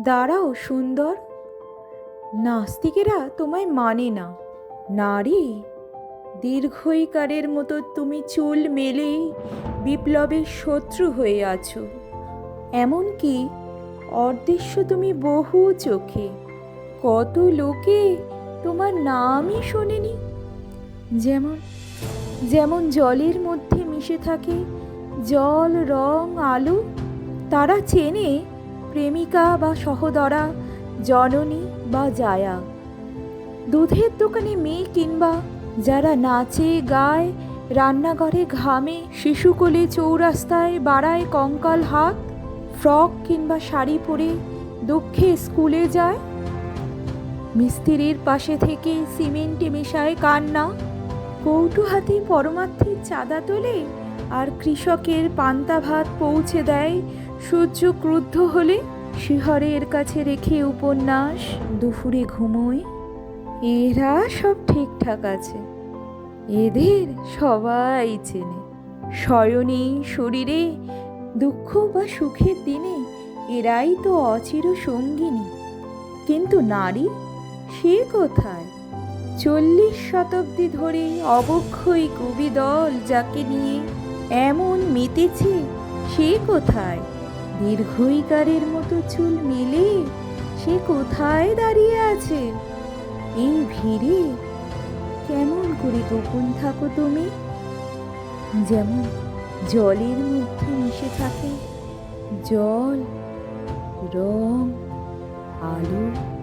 দাঁড়াও, সুন্দর। নাস্তিকেরা তোমায় মানে না। নারী, দীর্ঘইকারের মতো তুমি চুল মেলে বিপ্লবের শত্রু হয়ে আছো। এমনকি অদৃশ্য তুমি বহু চোখে। কত লোকে তোমার নামই শোনেনি। যেমন যেমন জলের মধ্যে মিশে থাকে জল, রং, আলো, তারা চেনে প্রেমিকা বা সহদরা, জননী বা জায়া। দুধের দোকানে মেয়ে কিংবা যারা নাচে, গায়, রান্নাঘরে ঘামে, শিশুকোলে চৌরাস্তায় বাড়ায় কঙ্কাল হাত, ফ্রক কিংবা শাড়ি পরে দুঃখে স্কুলে যায়। মিস্ত্রির পাশে থেকে সিমেন্টে মেশায় কান্না। কৌটু হাতে পরমার্থের চাঁদা তোলে আর কৃষকের পান্তা ভাত পৌঁছে দেয় সূর্য ক্রুদ্ধ হলে। শিহরের কাছে রেখে উপন্যাস, দুপুরে ঘুমোয় এরা সব ঠিকঠাক আছে। এদের সবাই চেনে। শয়নে, শরীরে দুঃখ বা সুখের দিনে এরাই তো অচির সঙ্গিনী। কিন্তু নারী, সে কোথায়? চল্লিশ শতাব্দী ধরে অবক্ষয় কবি দল যাকে নিয়ে এমন মেতেছে, সে কোথায়? দীর্ঘইকারের মতো চুল মেলে, সে কোথায় দাঁড়িয়ে আছে? এই ভিড়ে কেমন করে গোপন থাকো তুমি? যেমন জলের মধ্যে মিশে থাকে জল, রং, আলো।